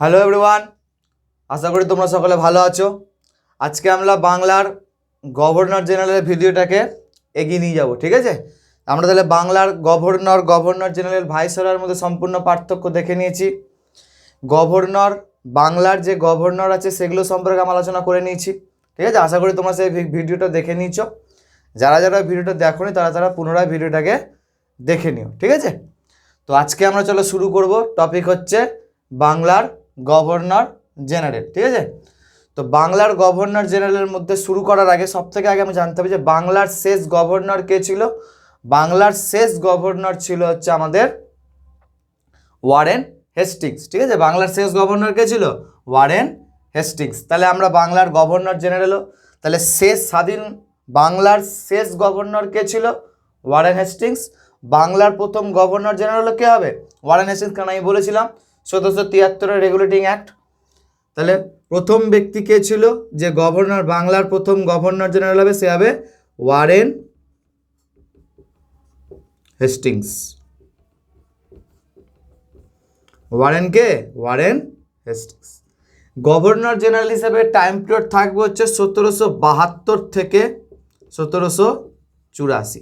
Hello everyone আশা করি তোমরা সকলে ভালো আছো। আজকে আমরা বাংলার গভর্নর জেনারেলের ভিডিওটাকে এগিয়ে নিয়ে যাব, ঠিক আছে? আমরা তাহলে বাংলার গভর্নর গভর্নর জেনারেল ভাইসরয়ের মধ্যে সম্পূর্ণ পার্থক্য দেখে নিয়েছি। গভর্নর, বাংলার যে গভর্নর আছে, সেগুলো সম্পর্কে আমরা আলোচনা করে নিয়েছি, ঠিক আছে? আশা করি তোমরা সেই ভিডিওটা দেখে নিয়েছো। যারা যারা ভিডিওটা দেখোনি, তারা তারা পুনরায় ভিডিওটাকে দেখে নিও, ঠিক আছে? তো আজকে আমরা চলো শুরু করব। টপিক হচ্ছে বাংলার গভর্নর জেনারেল, ঠিক আছে? তো বাংলার গভর্নর জেনারেলের মধ্যে শুরু করার আগে সব থেকে আগে আমি জানতে হবে যে বাংলার শেষ গভর্নর কে ছিল? বাংলার শেষ গভর্নর ছিল হচ্ছে আমাদের ওয়ারেন হেস্টিংস, ঠিক আছে? বাংলার শেষ গভর্নর কে ছিল? Warren Hastings. তাহলে আমরা বাংলার গভর্নর জেনারেলও, তাহলে শেষ স্বাধীন বাংলার শেষ গভর্নর কে ছিল? Warren Hastings. বাংলার প্রথম গভর্নর জেনারেল কে হবে? ওয়ারেন হেস্টিংস কারণ আমি বলেছিলাম? সতেরোশো তিয়াত্তরের রেগুলেটিং অ্যাক্ট। তাহলে প্রথম ব্যক্তি কে ছিল? যে গভর্নর, বাংলার প্রথম গভর্নর জেনারেল হবে, সে হবে ওয়ারেন হেস্টিংস। ওয়ারেন কে? Warren Hastings. গভর্নর জেনারেল হিসেবে টাইম পিরিয়ড থাকবে হচ্ছে সতেরোশো বাহাত্তর থেকে সতেরোশো চুরাশি।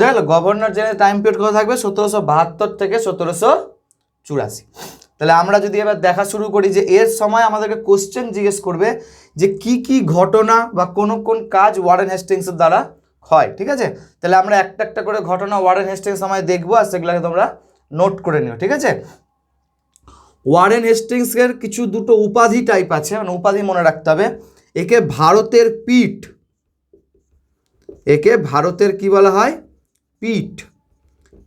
গেল গভর্নর জেনারেল টাইম পিরিয়ড কত থাকবে? সতেরোশো বাহাত্তর থেকে সতেরোশো চুরাশি। তাহলে আমরা যদি এবার দেখা শুরু করি যে এর সময় আমাদেরকে কোশ্চেন জিজ্ঞেস করবে যে কি কি ঘটনা বা কোন কোন কাজ ওয়ারেন হেস্টিংসের দ্বারা হয়, ঠিক আছে? তাহলে আমরা একটা একটা করে ঘটনা ওয়ারেন হেস্টিংস সময় দেখব আর সেগুলোকে তোমরা নোট করে নিও, ঠিক আছে? ওয়ারেন হেস্টিংসের কিছু দুটো উপাধি টাইপ আছে মানে উপাধি মনে রাখতে হবে। একে ভারতের পিঠ, একে ভারতের কি বলা হয়? পিঠ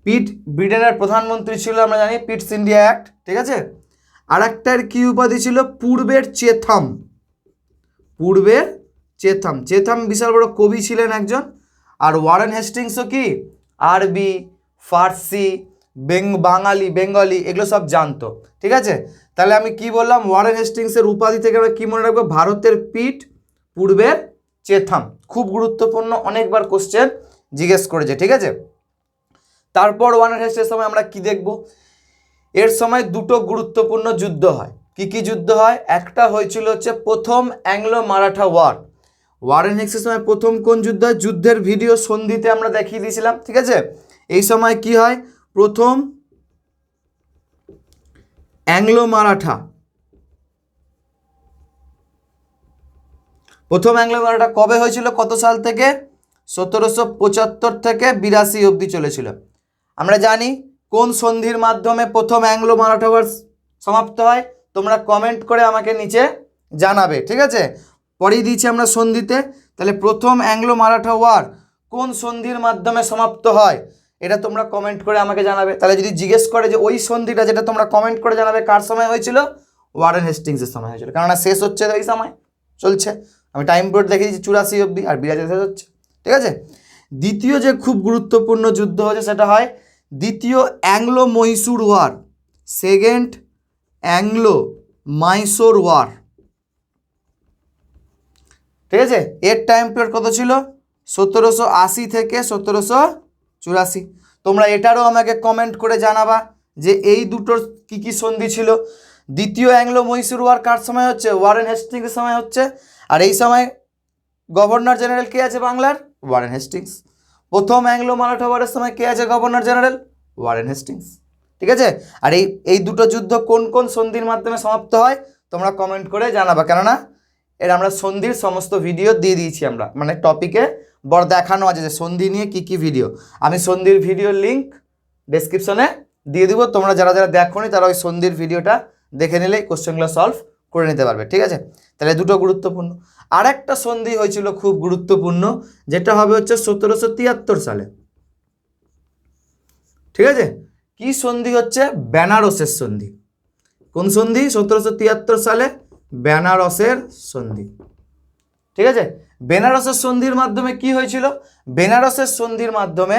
পিট ব্রিটেনের প্রধানমন্ত্রী ছিল, আমরা জানি, পিটস ইন্ডিয়া অ্যাক্ট, ঠিক আছে? আর একটার কী উপাধি ছিল? পূর্বের চেথাম। পূর্বের চেথাম। চেথাম বিশাল বড় কবি ছিলেন একজন। আর ওয়ারেন হেস্টিংসও কি? আরবি, ফার্সি, বেং, বাঙালি, বেঙ্গলি, এগুলো সব জানতো, ঠিক আছে? তাহলে আমি কি বললাম? ওয়ারেন হেস্টিংসের উপাধি থেকে আমরা কী মনে রাখব? ভারতের পিঠ পূর্বের চেথাম। খুব গুরুত্বপূর্ণ অনেকবার কোশ্চেন জিজ্ঞেস করেছে, ঠিক আছে? তারপর ওয়ান হেস্টের সময় আমরা কি দেখব? এর সময় দুটো গুরুত্বপূর্ণ যুদ্ধ হয়। কি কি যুদ্ধ হয়? একটা হয়েছিল হচ্ছে প্রথম অ্যাংলো মারাঠা ওয়ার ওয়ারেন হেক্সের সময় প্রথম কোন যুদ্ধ হয়? যুদ্ধের ভিডিও সন্ধিতে আমরা দেখিয়ে দিয়েছিলাম, ঠিক আছে? এই সময় কি হয়? প্রথম অ্যাংলো মারাঠা প্রথম অ্যাংলো মারাঠা কবে হয়েছিল? কত সাল থেকে? সতেরোশো পঁচাত্তর থেকে বিরাশি অবধি চলেছিল। আমরা জানি কোন সন্ধির মাধ্যমে প্রথম অ্যাংলো মারাঠা ওয়ার সমাপ্ত হয়। তোমরা কমেন্ট করে আমাকে নিচে জানাবে, ঠিক আছে? পরেই দিয়েছি আমরা সন্ধিতে। তাহলে প্রথম অ্যাংলো মারাঠা ওয়ার কোন সন্ধির মাধ্যমে সমাপ্ত হয়, এটা তোমরা কমেন্ট করে আমাকে জানাবে। তাহলে যদি জিজ্ঞেস করে যে ওই সন্ধিটা যেটা তোমরা কমেন্ট করে জানাবে, কার সময় হয়েছিল? ওয়ারেন হেস্টিংসের সময় হয়েছিল, কেননা শেষ হচ্ছে ওই সময়, চলছে। আমি টাইম পিরিয়ড দেখে দিচ্ছি চুরাশি অবধি, আর বিরাশি শেষ হচ্ছে, ঠিক আছে? দ্বিতীয় যে খুব গুরুত্বপূর্ণ যুদ্ধ হচ্ছে সেটা হয় দ্বিতীয় Anglo Mahishur war, second Anglo Mysore war. ঠিক আছে? এর টাইম পিরিয়ড কত ছিল? সতেরোশো আশি থেকে সতেরোশো চুরাশি। তোমরা এটারও আমাকে কমেন্ট করে জানাবা যে এই দুটোর কি কি সন্ধি ছিল। দ্বিতীয় অ্যাংলো মহীশূর ওয়ার কার সময় হচ্ছে? ওয়ারেন হেস্টিংসের সময় হচ্ছে। আর এই সময় গভর্নর জেনারেল কে আছে বাংলার? Warren Hastings. প্রথম অ্যাংলো মারাঠা ওয়ারের সময় কে আছে গভর্নর জেনারেল? Warren Hastings. ঠিক আছে? আর এই এই দুটো যুদ্ধ কোন কোন সন্ধির মাধ্যমে সমাপ্ত হয়? তোমরা কমেন্ট করে জানাবা। কেননা, এর আমরা সন্ধির সমস্ত ভিডিও দিয়ে দিয়েছি আমরা। মানে টপিকে বড় দেখানো আছে যে সন্ধি নিয়ে কি কি ভিডিও আমি সন্ধির ভিডিওর লিঙ্ক ডেসক্রিপশনে দিয়ে দিব। তোমরা যারা যারা দেখোনি, তারা ওই সন্ধির ভিডিওটা দেখে নিলেই কোশ্চেনগুলো সলভ করে নিতে পারবে। ঠিক আছে? তাহলে দুটো গুরুত্বপূর্ণ। আর একটা সন্ধি হয়েছিল খুব গুরুত্বপূর্ণ, যেটা হবে হচ্ছে সতেরোশো তিয়াত্তর সালে। ঠিক আছে? কি সন্ধি হচ্ছে? বেনারসের সন্ধি। কোন সন্ধি? সতেরোশো তিয়াত্তর সালে বেনারসের সন্ধি। ঠিক আছে? বেনারসের সন্ধির মাধ্যমে কি হয়েছিল? বেনারসের সন্ধির মাধ্যমে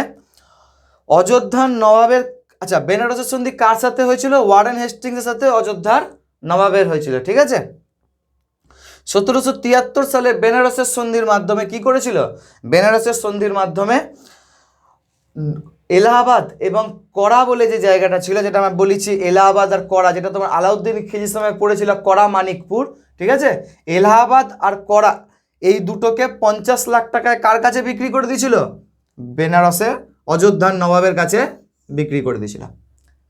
অযোধ্যার নবাবের আচ্ছা বেনারসের সন্ধি কার সাথে হয়েছিল? ওয়ারেন হেস্টিংসের সাথে অযোধ্যার নবাবের হয়েছিল। ঠিক আছে? সতেরোশো তিয়াত্তর সালে বেনারসের সন্ধির মাধ্যমে কি করেছিল? বেনারসের সন্ধির মাধ্যমে এলাহাবাদ এবং কড়া বলে যে জায়গাটা ছিল, যেটা আমি বলেছি এলাহাবাদ আর কড়া, যেটা তোমার আলাউদ্দিন খিলজির সময় পড়েছিল কড়া মানিকপুর, ঠিক আছে? এলাহাবাদ আর কড়া, এই দুটোকে পঞ্চাশ লাখ টাকায় কার কাছে বিক্রি করে দিয়েছিল? বেনারসের অযোধ্যার নবাবের কাছে বিক্রি করে দিয়েছিল।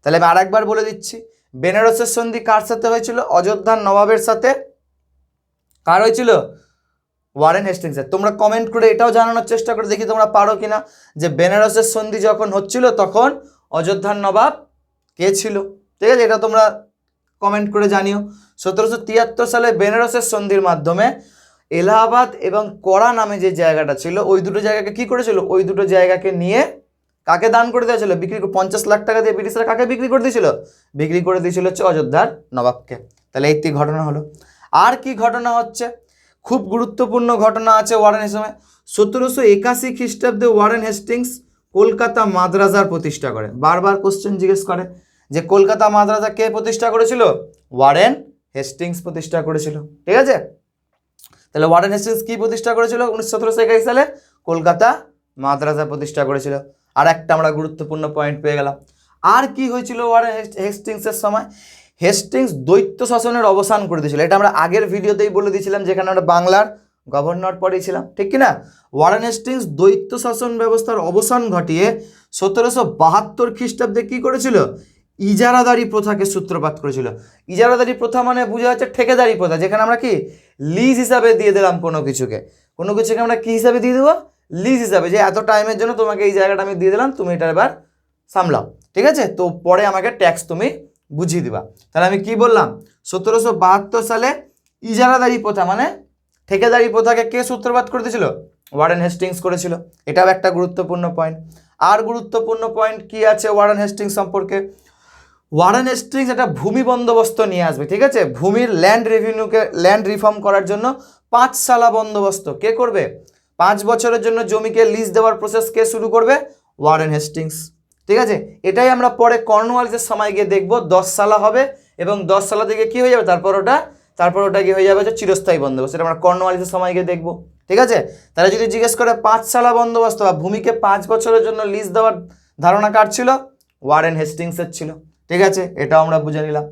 তাহলে আমি আরেকবার বলে দিচ্ছি, বেনারসের সন্ধি কার সাথে হয়েছিল? অযোধ্যার নবাবের সাথে কার হয়েছিল? ওয়ারেন হেস্টিংসের। তোমরা কমেন্ট করে এটাও জানানোর চেষ্টা করে দেখি তোমরা পারো কিনা। যে বেনারসের সন্ধি যখন হচ্ছিল, তখন অযোধ্যার নবাব কে ছিল? ঠিক আছে, এটা তোমরা কমেন্ট করে জানিও। সতেরোশো তিয়াত্তর সালে বেনারসের সন্ধির মাধ্যমে এলাহাবাদ এবং কড়া নামে যে জায়গাটা ছিল, ওই দুটো জায়গাকে কি করেছিল? ওই দুটো জায়গাকে নিয়ে কাকে দান করে দেওয়া ছিল? বিক্রি করে- পঞ্চাশ লাখ টাকা দিয়ে ব্রিটিশরা কাকে বিক্রি করে দিয়েছিল? বিক্রি করে দিয়েছিল হচ্ছে অযোধ্যার নবাবকে। তাহলে এই ঘটনা হলো। আর কি ঘটনা হচ্ছে? খুব গুরুত্বপূর্ণ ঘটনা আছে ওয়ারেন সময় সতেরোশো একাশি খ্রিস্টাব্দে ওয়ারেন হেস্টিংস কলকাতা মাদ্রাসার প্রতিষ্ঠা করে। বারবার কোশ্চেন জিজ্ঞেস করে যে কলকাতা মাদ্রাসা কে প্রতিষ্ঠা করেছিল? ওয়ারেন হেস্টিংস প্রতিষ্ঠা করেছিল। ঠিক আছে? তাহলে ওয়ারেন হেস্টিংস কি প্রতিষ্ঠা করেছিল? উনিশশো সতেরোশো একাশি সালে কলকাতা মাদ্রাসা প্রতিষ্ঠা করেছিল। আর একটা আমরা গুরুত্বপূর্ণ পয়েন্ট পেয়ে গেলাম। আর কি হয়েছিল ওয়ারেন হেস্ট- হেস্টিংসের সময়? হেস্টিংস দৈত্য শাসনের অবসান করে দিয়েছিল। এটা আমরা আগের ভিডিওতেই বলে দিয়েছিলাম, যেখানে আমরা বাংলার গভর্নর পড়েছিলাম ঠিক কি না ওয়ারেন হেস্টিংস দৈত্য শাসন ব্যবস্থার অবসান ঘটিয়ে সতেরোশো বাহাত্তর খ্রিস্টাব্দে কী করেছিল? ইজারাদারি প্রথাকে সূত্রপাত করেছিল। ইজারাদারি প্রথা মানে বোঝা যাচ্ছে ঠেকেদারি প্রথা, যেখানে আমরা কি? লিজ হিসাবে দিয়ে দিলাম কোনো কিছুকে। কোনো কিছুকে আমরা কি হিসাবে দিয়ে দেবো? লিজ হিসাবে, যে এত টাইমের জন্য তোমাকে এই জায়গাটা আমি দিয়ে দিলাম, তুমি এটা এবার সামলাও, ঠিক আছে? তো পরে আমাকে ট্যাক্স তুমি বুঝিয়ে দিবা। তাহলে আমি কি বললাম? সতেরোশো বাহাত্তর সালে ইজারাদারি প্রথা মানে ঠেকেদারি প্রথাকে কে সূত্রপাত করে দিয়েছিল ওয়ারেন হেস্টিংস করেছিল। এটাও একটা গুরুত্বপূর্ণ পয়েন্ট আর গুরুত্বপূর্ণ পয়েন্ট কি আছে ওয়ারেন হেস্টিংস সম্পর্কে? ওয়ারেন হেস্টিংস একটা ভূমি বন্দোবস্ত নিয়ে আসবে, ঠিক আছে? ভূমির ল্যান্ড রেভিনিউকে ল্যান্ড রিফর্ম করার জন্য পাঁচ সালা বন্দোবস্ত। কে করবে? পাঁচ বছরের জন্য জমিকে লিজ দেওয়ার প্রসেস কে শুরু করবে? Warren Hastings. ঠিক আছে? এটাই আমরা পরে কর্নওয়ালিসের সময় গিয়ে দেখব, দশ সালা হবে এবং দশ সালা থেকে কি হয়ে যাবে? তারপর ওটা তারপর ওটা কি হয়ে যাবে যে চিরস্থায়ী বন্দোবস্ত। এটা আমরা কর্নওয়ালিসের সময় গিয়ে দেখব। ঠিক আছে? তাহলে যদি জিজ্ঞেস করে পাঁচ সালা বন্দোবস্ত বা ভূমিকে পাঁচ বছরের জন্য লিজ দেওয়ার ধারণা কার ছিল? ওয়ারেন হেস্টিংসের ছিল। ঠিক আছে? এটাও আমরা বুঝে নিলাম।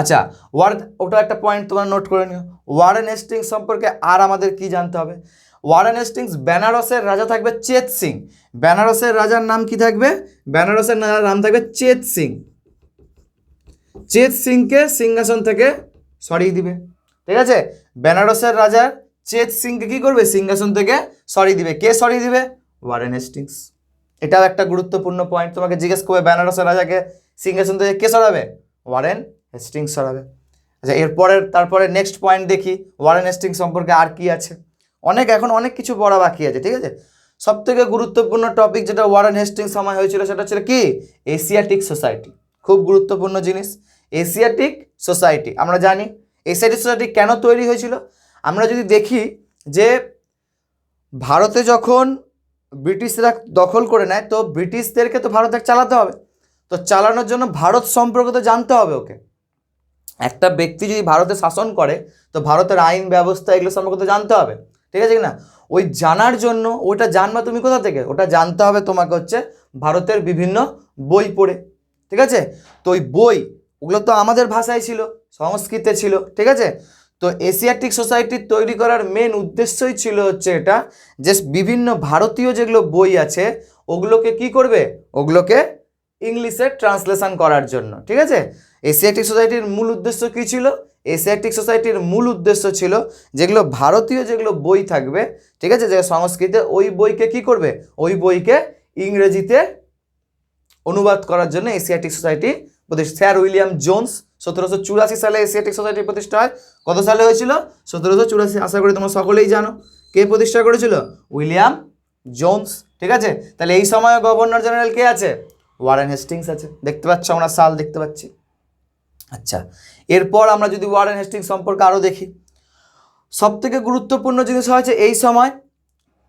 আচ্ছা ওয়ার ওটা একটা পয়েন্ট তোমরা নোট করে নিও। ওয়ারেন হেস্টিংস সম্পর্কে আর আমাদের কি জানতে হবে? ওয়ারেন হেস্টিংস, বেনারসের রাজা থাকবে চেত সিং। বেনারসের রাজার নাম কি থাকবে? বেনারসের রাজার নাম থাকবে চেত সিং। চেত সিংকে সিংহাসন থেকে সরিয়ে দিবে। ঠিক আছে? বেনারসের রাজার চেত সিংকে কি করবে? সিংহাসন থেকে সরিয়ে দিবে। কে সরিয়ে দিবে? Warren Hastings. এটাও একটা গুরুত্বপূর্ণ পয়েন্ট তোমাকে জিজ্ঞেস করবে বেনারসের রাজাকে, সিংহাসন থেকে কে সরাবে? Warren Hastings সরাবে। আচ্ছা এরপরের, তারপরে নেক্সট পয়েন্ট দেখি। ওয়ারেন হেস্টিংস সম্পর্কে আর কি আছে? অনেক, এখন অনেক কিছু পড়া বাকি আছে, ঠিক আছে? সব থেকে গুরুত্বপূর্ণ টপিক যেটা ওয়ারেন হেস্টিং সময় হয়েছিল সেটা ছিল কি? এশিয়াটিক সোসাইটি খুব গুরুত্বপূর্ণ জিনিস। এশিয়াটিক সোসাইটি আমরা জানি এশিয়াটিক সোসাইটি কেন তৈরি হয়েছিল? আমরা যদি দেখি যে ভারতে যখন ব্রিটিশরা দখল করে নেয়, তো ব্রিটিশদেরকে তো ভারতে চালাতে হবে। তো চালানোর জন্য ভারত সম্পর্কে তো জানতে হবে ওকে। একটা ব্যক্তি যদি ভারতে শাসন করে, তো ভারতের আইন ব্যবস্থা এগুলো সম্পর্কে তো জানতে হবে। ঠিক আছে কি না? ওই জানার জন্য ওটা জানবা তুমি কোথা থেকে? ওটা জানতে হবে তোমাকে হচ্ছে ভারতের বিভিন্ন বই পড়ে। ঠিক আছে? তো ওই বই, ওগুলো তো আমাদের ভাষায় ছিল, সংস্কৃতে ছিল, ঠিক আছে? তো এশিয়াটিক সোসাইটি তৈরি করার মেন উদ্দেশ্যই ছিল হচ্ছে এটা যে বিভিন্ন ভারতীয় যেগুলো বই আছে, ওগুলোকে কি করবে? ওগুলোকে ইংলিশে ট্রান্সলেশন করার জন্য, ঠিক আছে? এশিয়াটিক সোসাইটির মূল উদ্দেশ্য কী ছিল? এশিয়াটিক সোসাইটির মূল উদ্দেশ্য ছিল যেগুলো ভারতীয় যেগুলো বই থাকবে, ঠিক আছে? যে সংস্কৃতে ওই বইকে কি করবে? ওই বইকে ইংরেজিতে অনুবাদ করার জন্য এশিয়াটিক সোসাইটি প্রতিষ্ঠা স্যার উইলিয়াম জোন্স সতেরোশো চুরাশি সালে এশিয়াটিক সোসাইটি প্রতিষ্ঠা হয়। কত সালে হয়েছিল? সতেরোশো চুরাশি, আশা করি তোমরা সকলেই জানো। কে প্রতিষ্ঠা করেছিল? উইলিয়াম জোন্স ঠিক আছে? তাহলে এই সময় গভর্নর জেনারেল কে আছে? ওয়ারেন হেস্টিংস আছে। দেখতে পাচ্ছ, আমরা সাল দেখতে পাচ্ছি। আচ্ছা এরপর আমরা যদি ওয়ারেন হেস্টিং সম্পর্কে আরও দেখি। সব থেকে গুরুত্বপূর্ণ জিনিস হয়েছে এই সময়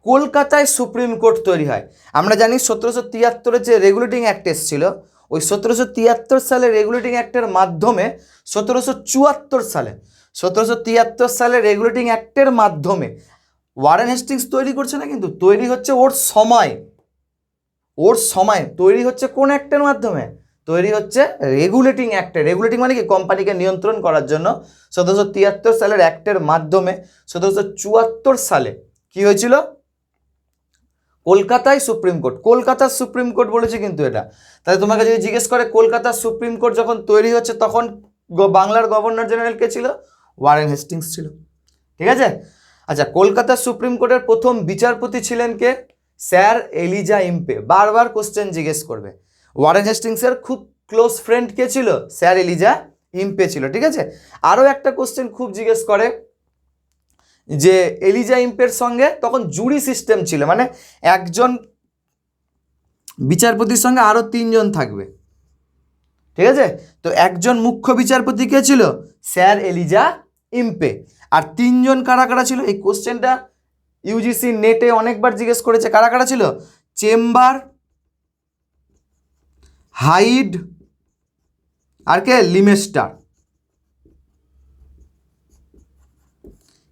কলকাতায় সুপ্রিম কোর্ট তৈরি হয়। আমরা জানি সতেরোশো তিয়াত্তরের যে রেগুলেটিং অ্যাক্ট এসেছিল, ওই সতেরোশো তিয়াত্তর সালে রেগুলেটিং অ্যাক্টের মাধ্যমে, সতেরোশো চুয়াত্তর সালে, সতেরোশো তিয়াত্তর সালে রেগুলেটিং অ্যাক্টের মাধ্যমে ওয়ারেন হেস্টিংস তৈরি করছে না কিন্তু তৈরি হচ্ছে ওর সময়। ওর সময় তৈরি হচ্ছে কোন অ্যাক্টের মাধ্যমে? তৈরি হচ্ছে রেগুলেটিং অ্যাক্টে রেগুলেটিং মানে কি? কোম্পানিকে নিয়ন্ত্রণ করার জন্য সতেরোশো তিয়াত্তর সালের অ্যাক্টের মাধ্যমে সতেরোশো চুয়াত্তর সালে কি হয়েছিল? কলকাতায় সুপ্রিম কোর্ট। কলকাতার সুপ্রিম কোর্ট বলেছে কিন্তু এটা। তাহলে তোমাকে যদি জিজ্ঞেস করে, কলকাতার সুপ্রিম কোর্ট যখন তৈরি হচ্ছে, তখন বাংলার গভর্নর জেনারেল কে ছিল? ওয়ারেন হেস্টিংস ছিল। ঠিক আছে? আচ্ছা কলকাতার সুপ্রিম কোর্টের প্রথম বিচারপতি ছিলেন কে? Sir Elijah Impey. বারবার কোশ্চেন জিজ্ঞেস করবে। ওয়ারেন হেস্টিংসের খুব ক্লোজ ফ্রেন্ড কে ছিল? স্যার এলিজা ইম্পে ছিল, ঠিক আছে? আরও একটা কোশ্চেন খুব জিজ্ঞেস করে যে এলিজা ইম্পের সঙ্গে তখন জুরি সিস্টেম ছিল মানে একজন বিচারপতির সঙ্গে আরও তিনজন থাকবে, ঠিক আছে? তো একজন মুখ্য বিচারপতি কে ছিল? Sir Elijah Impey. আর তিনজন কারা কারা ছিল? এই কোশ্চেনটা ইউজিসি নেটে অনেকবার জিজ্ঞেস করেছে, কারা কারা ছিল? চেম্বার হাইড আর কে? লিমেস্টার।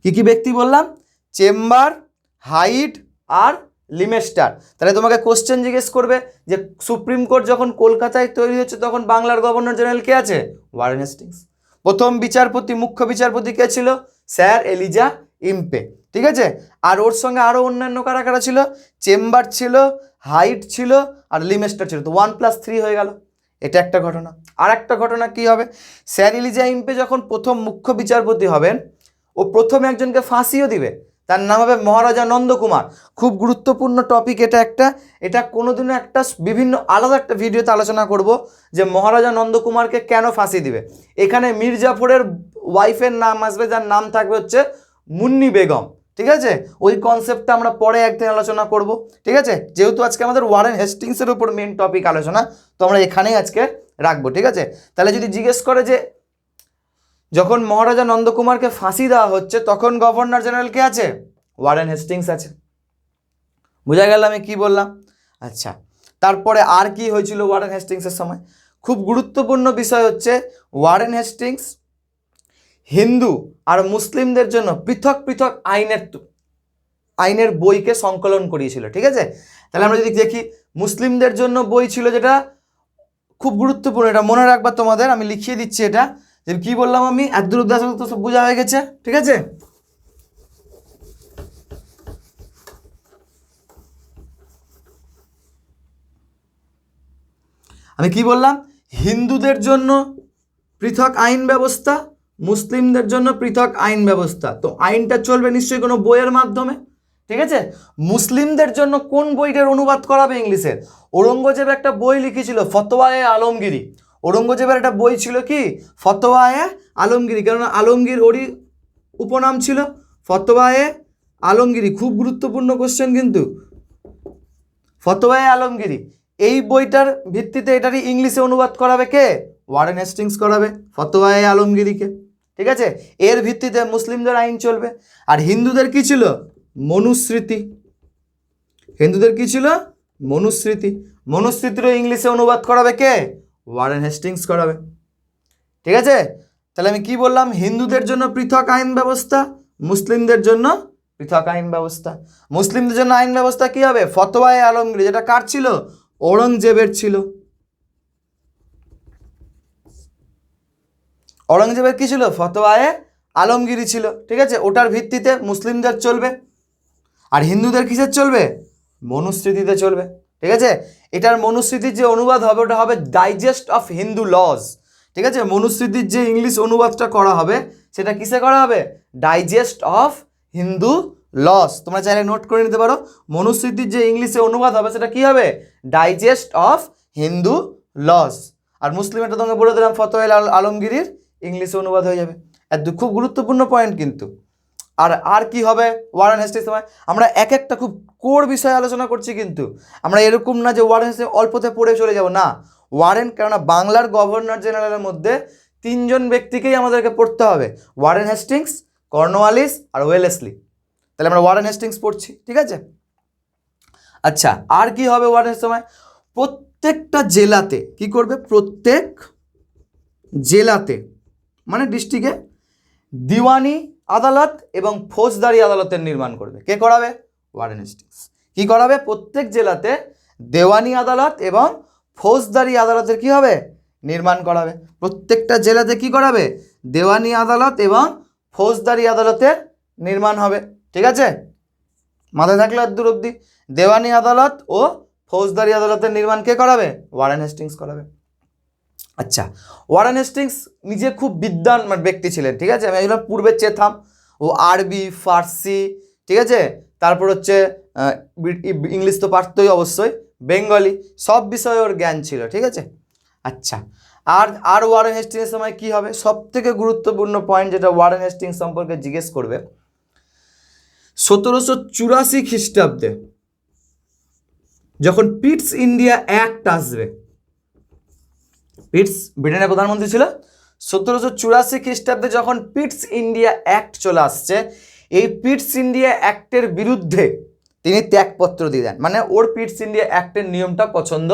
কি কি ব্যক্তি বললাম? চেম্বার হাইট আর লিমেস্টার। তাহলে তোমাকে কোশ্চেন জিজ্ঞেস করবে যে সুপ্রিম কোর্ট যখন কলকাতায় তৈরি হচ্ছে তখন বাংলার গভর্নর জেনারেল কে আছে? Warren Hastings. প্রথম বিচারপতি, মুখ্য বিচারপতি কে ছিল? Sir Elijah Impey. ঠিক আছে? আর ওর সঙ্গে আরও অন্যান্য কারা কারা ছিল? চেম্বার ছিল, হাইট ছিল আর লিমেস্টার ছিল। তো ওয়ান প্লাস থ্রি হয়ে গেল। এটা একটা ঘটনা। আর একটা ঘটনা কি হবে? স্যার এলিজা ইম্পে যখন প্রথম মুখ্য বিচারপতি হবেন, ও প্রথমে একজনকে ফাঁসিও দিবে। তার নাম হবে মহারাজা নন্দকুমার। খুব গুরুত্বপূর্ণ টপিক এটা একটা। এটা কোনোদিনও একটা বিভিন্ন আলাদা একটা ভিডিওতে আলোচনা করব যে মহারাজা নন্দকুমারকে কেন ফাঁসি দিবে। এখানে মির্জাফরের ওয়াইফের নাম আসবে, যার নাম থাকবে হচ্ছে মুন্নি বেগম। ঠিক আছে? ওই কনসেপ্টটা আমরা পরে একদিন আলোচনা করব। ঠিক আছে? যেহেতু আজকে আমাদের ওয়ারেন হেস্টিংসের উপর মেন টপিক আলোচনা, তো আমরা এখানেই আজকে রাখব, ঠিক আছে? তাহলে যদি জিজ্ঞেস করে যে, যখন মহারাজা নন্দকুমারকে ফাঁসি দেওয়া হচ্ছে, তখন গভর্নর জেনারেল কে আছে? ওয়ারেন হেস্টিংস আছে। বোঝা গেল আমি কি বললাম? আচ্ছা তারপরে আর কি হয়েছিল ওয়ারেন হেস্টিংসের সময়? খুব গুরুত্বপূর্ণ বিষয় হচ্ছে ওয়ারেন হেস্টিংস হিন্দু আর মুসলিমদের জন্য পৃথক পৃথক আইনের আইনের বইকে সংকলন করিয়েছিল, ঠিক আছে? তাহলে আমরা যদি দেখি, মুসলিমদের জন্য বই ছিল যেটা খুব গুরুত্বপূর্ণ, এটা মনে রাখবা তোমাদের, আমি লিখিয়ে দিচ্ছি এটা। যে কি বললাম আমি? এদ্দুর উদ্দাস তো সব বোঝা হয়ে গেছে, ঠিক আছে? আমি কি বললাম? হিন্দুদের জন্য পৃথক আইন ব্যবস্থা মুসলিমদের জন্য পৃথক আইন ব্যবস্থা। তো আইনটা চলবে নিশ্চয়ই কোনো বইয়ের মাধ্যমে? ঠিক আছে? মুসলিমদের জন্য কোন বইটার অনুবাদ করাবে ইংলিশের ঔরঙ্গজেব একটা বই লিখেছিল, ফতোয়ায়ে আলমগিরি। ঔরঙ্গজেবের একটা বই ছিল কি? ফতোয়ায়ে আলমগিরি। কেননা আলমগীর ওরই উপনাম ছিল। ফতোয়ায়ে আলমগিরি। খুব গুরুত্বপূর্ণ কোশ্চেন কিন্তু। ফতোয়ায়ে আলমগিরি। এই বইটার ভিত্তিতে এটারই ইংলিশে অনুবাদ করাবে কে? ওয়ারেন হেস্টিংস করাবে ফতোয়ায়ে আলমগিরিকে। ঠিক আছে? এর ভিত্তিতে মুসলিমদের আইন চলবে। আর হিন্দুদের কি ছিল? মনুস্মৃতি। হিন্দুদের কি ছিল? মনুস্মৃতি। মনুস্মৃতিরও ইংলিশে অনুবাদ করাবে কে? ওয়ারেন হেস্টিংস করাবে। ঠিক আছে? তাহলে আমি কি বললাম? হিন্দুদের জন্য পৃথক আইন ব্যবস্থা, মুসলিমদের জন্য পৃথক আইন ব্যবস্থা। মুসলিমদের জন্য আইন ব্যবস্থা কি হবে? ফতোয়ায়ে আলমগীর, যেটা কার ছিল? ঔরঙ্গজেবের ছিল। ঔরঙ্গজেবের কি ছিল? ফতোয়ায়ে আলমগিরি ছিল। ঠিক আছে? ওটার ভিত্তিতে মুসলিমদের চলবে। আর হিন্দুদের কিসের চলবে? মনুস্মৃতিতে চলবে। ঠিক আছে? এটার মনুস্মৃতির যে অনুবাদ হবে, ওটা হবে ডাইজেস্ট অফ হিন্দু লজ ঠিক আছে? মনুস্মৃতির যে ইংলিশ অনুবাদটা করা হবে, সেটা কিসে করা হবে? ডাইজেস্ট অফ হিন্দু লস তোমরা চাইলে নোট করে নিতে পারো। মনুস্মৃতির যে ইংলিশে অনুবাদ হবে, সেটা কি হবে? ডাইজেস্ট অফ হিন্দু লস আর মুসলিম, এটা তোমাকে বলে দিলাম ফতোয়েল আল আলমগিরির ইংলিশে অনুবাদ হয়ে যাবে। আর খুব গুরুত্বপূর্ণ পয়েন্ট কিন্তু। আর আর কি হবে? ওয়ারেন হেস্টিংস সময় আমরা এক একটা খুব কোর বিষয়ে আলোচনা করছি কিন্তু। আমরা এরকম না যে ওয়ারেন হেস্টিংস অল্পতে পড়ে চলে যাব। না ওয়ারেন কেননা বাংলার গভর্নর জেনারেলের মধ্যে তিনজন ব্যক্তিকেই আমাদেরকে পড়তে হবে। ওয়ারেন হেস্টিংস কর্নওয়ালিস আর ওয়েলেসলি তাহলে আমরা ওয়ারেন হেস্টিংস পড়ছি, ঠিক আছে? আচ্ছা আর কি হবে ওয়ারেনের সময়? প্রত্যেকটা জেলাতে কি করবে? প্রত্যেক জেলাতে মানে ডিস্ট্রিক্টে দিওয়ানি আদালত এবং ফৌজদারি আদালতের নির্মাণ করবে। কে করাবে? ওয়ারেন হেস্টিংস কি করাবে? প্রত্যেক জেলাতে দেওয়ানি আদালত এবং ফৌজদারি আদালতের কি হবে? নির্মাণ করাবে। প্রত্যেকটা জেলাতে কি করাবে? দেওয়ানি আদালত এবং ফৌজদারি আদালতের নির্মাণ হবে। ঠিক আছে? মাথায় থাকলে আর দূর অব্দি দেওয়ানি আদালত ও ফৌজদারি আদালতের নির্মাণ কে করাবে? ওয়ারেন হেস্টিংস করাবে। আচ্ছা ওয়ারেন হেস্টিংস নিজে খুব বিদ্বান মানে ব্যক্তি ছিলেন, ঠিক আছে? আমি এগুলো পূর্বে চেতাম ও আরবি, ফার্সি, ঠিক আছে? তারপর হচ্ছে ইংলিশ তো পারতই অবশ্যই, বেঙ্গলি, সব বিষয়ে ওর জ্ঞান ছিল, ঠিক আছে? আচ্ছা আর আর ওয়ারেন হেস্টিংয়ের সময় কি হবে? সব থেকে গুরুত্বপূর্ণ পয়েন্ট যেটা ওয়ারেন হেস্টিংস সম্পর্কে জিজ্ঞেস করবে, সতেরোশো চুরাশি খ্রিস্টাব্দে যখন পিটস ইন্ডিয়া অ্যাক্ট আসবে পিটস ব্রিটেনের প্রধানমন্ত্রী ছিল। সতেরোশো চুরাশি খ্রিস্টাব্দে যখন পিটস ইন্ডিয়া অ্যাক্ট চলে আসছে, এই পিটস ইন্ডিয়া অ্যাক্টের বিরুদ্ধে তিনি ত্যাগপত্র দিয়ে দেন। মানে ওর পিটস ইন্ডিয়া অ্যাক্টের নিয়মটা পছন্দ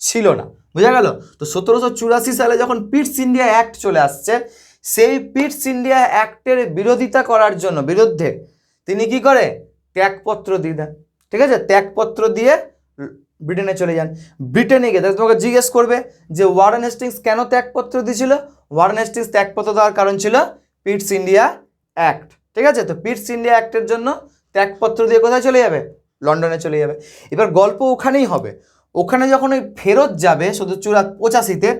ছিল না। বুঝা গেল? তো সতেরোশো চুরাশি সালে যখন পিটস ইন্ডিয়া অ্যাক্ট চলে আসছে, সেই পিটস ইন্ডিয়া অ্যাক্টের বিরোধিতা করার জন্য, বিরুদ্ধে তিনি কি করে? ত্যাগপত্র দিয়ে দেন। ঠিক আছে? ত্যাগপত্র দিয়ে ব্রিটেনে চলে যান। ব্রিটেনে গিয়ে, তাহলে তোমাকে জিজ্ঞেস করবে যে ওয়ারেন হেস্টিংস কেন ত্যাগপত্র দিয়েছিল? ওয়ারেন হেস্টিংস ত্যাগপত্র দেওয়ার কারণ ছিল পিটস ইন্ডিয়া অ্যাক্ট। ঠিক আছে? তো পিটস ইন্ডিয়া অ্যাক্টের জন্য ত্যাগপত্র দিয়ে কোথায় চলে যাবে? লন্ডনে চলে যাবে। এবার গল্প ওখানেই হবে। ওখানে যখন ওই ফেরত যাবে, শুধু চুরা পঁচাশিতে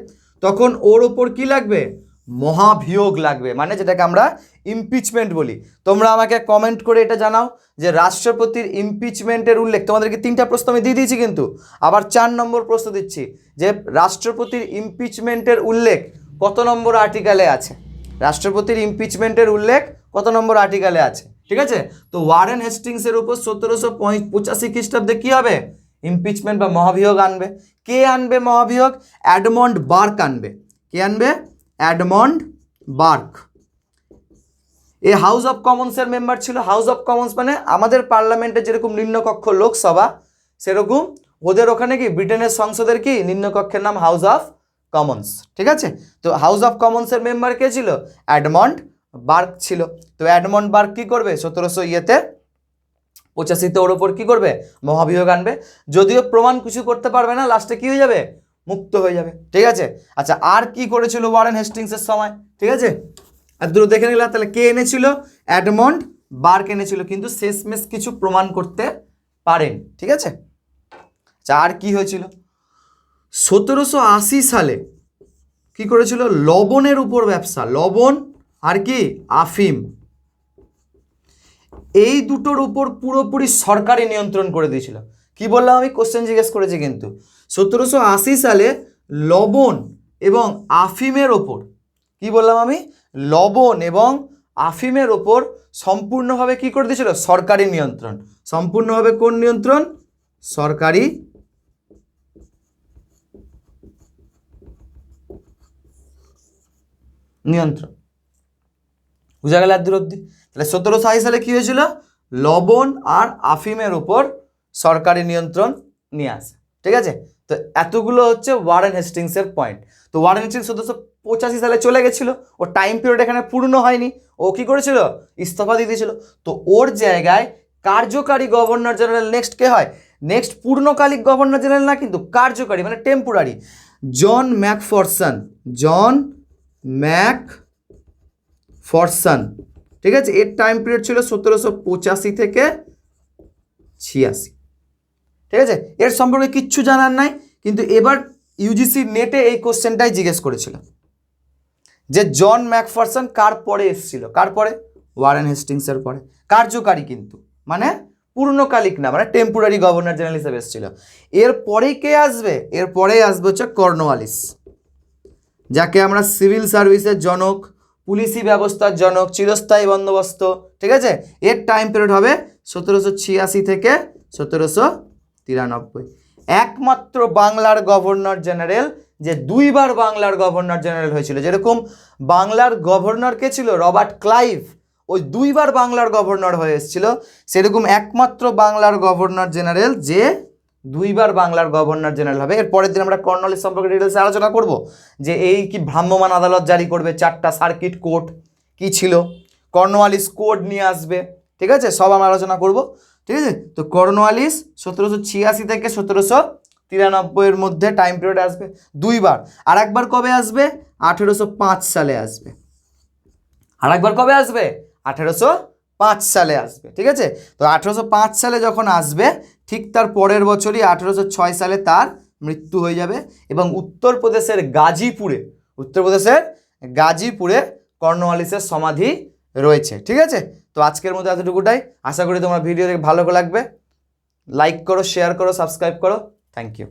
তখন ওর ওপর কি লাগবে? মহাভিয়োগ লাগবে। মানে যেটাকে আমরা ইমপিচমেন্ট বলি। তোমরা আমাকে কমেন্ট করে এটা জানাও যে রাষ্ট্রপতির ইমপিচমেন্টের উল্লেখ। তোমাদেরকে তিনটা প্রশ্ন আমি দিয়ে দিয়েছি কিন্তু। আবার চার নম্বর প্রশ্ন দিচ্ছি যে রাষ্ট্রপতির ইমপিচমেন্টের উল্লেখ কত নম্বর আর্টিকেলে আছে? রাষ্ট্রপতির ইমপিচমেন্টের উল্লেখ কত নম্বর আর্টিকেলে আছে? ঠিক আছে? তো ওয়ারেন হেস্টিংসের উপর সতেরোশো পঁচাশি খ্রিস্টাব্দে কী হবে? ইমপিচমেন্ট বা মহাভিয়োগ আনবে। কে আনবে মহাভিয়োগ? অ্যাডমন্ড বার্ক আনবে। কে আনবে? Edmund Burke. A house of কমন্সের মেম্বার ছিল। হাউস অফ কমন্স মানে আমাদের পার্লামেন্টে যেরকম নিম্নকক্ষ লোকসভা, সেরকম ওদের ওখানে কি, ব্রিটেনের সংসদের কি নিম্নকক্ষের নাম হাউস অফ কমন্স ঠিক আছে? তো হাউস অফ কমন্সের মেম্বার কে ছিল? অ্যাডমন্ড বার্ক ছিল। তো অ্যাডমন্ড বার্ক কি করবে? সতেরোশো ইয়েতে পঁচাশিতে ওর ওপর কী করবে? মহাভিযোগ আনবে। যদিও প্রমাণ কিছু করতে পারবে না, লাস্টে কি হয়ে যাবে? মুক্ত হয়ে যাবে, ঠিক আছে? আচ্ছা আর কি করেছিল ওয়ারেন হেস্টিংসের সময়? ঠিক আছে? আর দুটো দেখে নিলাম, তাহলে কে এনেছিল? অ্যাডমন্ড বার্ক এনেছিল, কিন্তু শেষমেশ কিছু প্রমাণ করতে পারেন, ঠিক আছে? আচ্ছা আর কি হয়েছিল? সতেরোশো আশি সালে কি করেছিল? লবণের উপর ব্যবসা, লবণ আর কি? আফিম। এই দুটোর উপর পুরোপুরি সরকারি নিয়ন্ত্রণ করে দিয়েছিল। কি বললাম আমি? কোশ্চেন জিজ্ঞেস করেছি কিন্তু। সতেরোশো আশি সালে লবণ এবং আফিমের ওপর, কি বললাম আমি? লবণ এবং আফিমের ওপর সম্পূর্ণভাবে কি করে দিয়েছিল? সরকারি নিয়ন্ত্রণ। সম্পূর্ণভাবে কোন নিয়ন্ত্রণ? সরকারি নিয়ন্ত্রণ। বুঝা গেল এত অব্দি তাহলে সতেরোশো আশি সালে কী হয়েছিল? লবণ আর আফিমের ওপর সরকারি নিয়ন্ত্রণ নিয়ে আসে, ঠিক আছে? তো এতগুলো হচ্ছে ওয়ারেন হেস্টিংসের পয়েন্ট তো ওয়ারেন হেস্টিংস সতেরোশো পঁচাশি সালে চলে গেছিল ও টাইম পিরিয়ড এখানে পূর্ণ হয়নি। ও কী করেছিল? ইস্তফা দিয়ে দিয়েছিল। তো ওর জায়গায় কার্যকারী গভর্নর জেনারেল নেক্সট কে হয়? নেক্সট পূর্ণকালিক গভর্নর জেনারেল না, কিন্তু কার্যকারী মানে temporary John Mac Macpherson John Macpherson ঠিক আছে? এর টাইম পিরিয়ড ছিল সতেরোশো পঁচাশি থেকে ছিয়াশি। ঠিক আছে? এর সম্পর্কে কিচ্ছু জানার নাই, কিন্তু এবার ইউজিসি নেটে এই কোশ্চেনটাই জিজ্ঞেস করেছিল। যে জন ম্যাকফারসন কার পরে এসেছিল? কার পরে? ওয়ারেন হেস্টিংসের পরে। কার্যকারী কিন্তু। মানে পূর্ণকালিক না মানে টেম্পোরারি গভর্নর জেনারেল হিসেবে এসেছিল। এর পরেই কে আসবে? এর পরেই আসবে হচ্ছে কর্নওয়ালিস যাকে আমরা সিভিল সার্ভিসের জনক, পুলিশি ব্যবস্থার জনক, চিরস্থায়ী বন্দোবস্ত, ঠিক আছে? এর টাইম পিরিয়ড হবে সতেরোশো ছিয়াশি থেকে সতেরোশো তিরানব্বই। একমাত্র বাংলার গভর্নর জেনারেল, যে দুইবার বাংলার গভর্নর জেনারেল হয়েছিল। যেরকম বাংলার গভর্নর কে ছিল? Robert Clive. ওই দুইবার বাংলার গভর্নর হয়ে এসেছিল। সেরকম একমাত্র বাংলার গভর্নর জেনারেল, যে দুইবার বাংলার গভর্নর জেনারেল হবে। এর পরের দিন আমরা কর্নওয়ালিস সম্পর্কে ডিটেলসে আলোচনা করব, যে এই কি ভ্রাম্যমান আদালত জারি করবে, চারটা সার্কিট কোর্ট কি ছিল? কর্নওয়ালিস কোড নিয়ে আসবে, ঠিক আছে? সব আমরা আলোচনা করব। ঠিক আছে? তো কর্নওয়ালিস সতেরোশো ছিয়াশি থেকে সতেরোশো তিরানব্বইয়ের মধ্যে টাইম পিরিয়ড আসবে দুইবার। আর একবার কবে আসবে? আঠেরোশো পাঁচ সালে আসবে। আর একবার কবে আসবে? আঠেরোশো পাঁচ সালে আসবে, ঠিক আছে? তো আঠেরোশো পাঁচ সালে যখন আসবে, ঠিক তার পরের বছরই আঠেরোশো ছয় সালে তার মৃত্যু হয়ে যাবে এবং উত্তরপ্রদেশের গাজীপুরে উত্তরপ্রদেশের গাজীপুরে কর্নওয়ালিসের সমাধি রয়েছে, ঠিক আছে? তো আজকের মতো এতটুকুটাই। আশা করি তোমার ভিডিও দেখে ভালো লাগবে। লাইক করো শেয়ার করো সাবস্ক্রাইব করো। Thank you